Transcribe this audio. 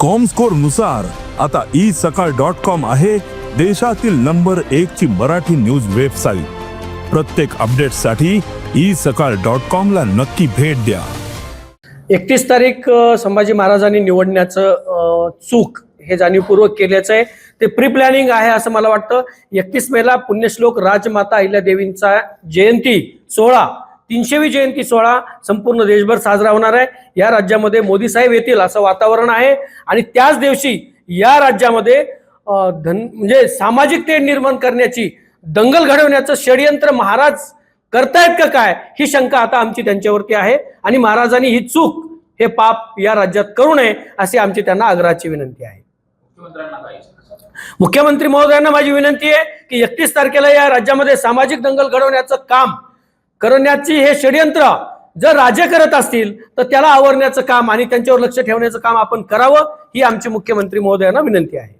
कॉमस्कोरनुसार आता ई सकाळ dot com आहे देशातील नंबर एक ची मराठी न्यूज वेबसाईट प्रत्येक अपडेटसाठी ई सकाळ डॉट कॉम ला नक्की भेट द्या. एकतीस तारीख संभाजी महाराजांनी निवडण्याचं चूक हे जाणीवपूर्वक केल्याचं आहे. ते प्री प्लॅनिंग आहे असं मला वाटतं. एकतीस मेला पुण्यश्लोक राजमाता अहिल्यादेवींचा जयंती सोहळा. तीनशेवी जयंती सोहळा संपूर्ण देशभर साजरा होणार आहे. या राज्यामध्ये मोदी साहेब येतील असं वातावरण आहे. आणि त्याच दिवशी या राज्यामध्ये धन म्हणजे सामाजिक तेढ निर्माण करण्याची दंगल घडवण्याचं षडयंत्र महाराज करतायत का काय? ही शंका आता आमची त्यांच्यावरती आहे. आणि महाराजांनी ही चूक हे पाप या राज्यात करू नये अशी आमची त्यांना आग्रहाची विनंती आहे. मुख्यमंत्री महोदयांना माझी विनंती आहे की एकतीस तारखेला या राज्यामध्ये सामाजिक दंगल घडवण्याचं काम करण्याची हे षडयंत्र जर राजे करत असतील तर त्याला आवरण्याचं काम आणि त्यांच्यावर लक्ष ठेवण्याचं काम आपण करावं ही आमची मुख्यमंत्री महोदयांना विनंती आहे.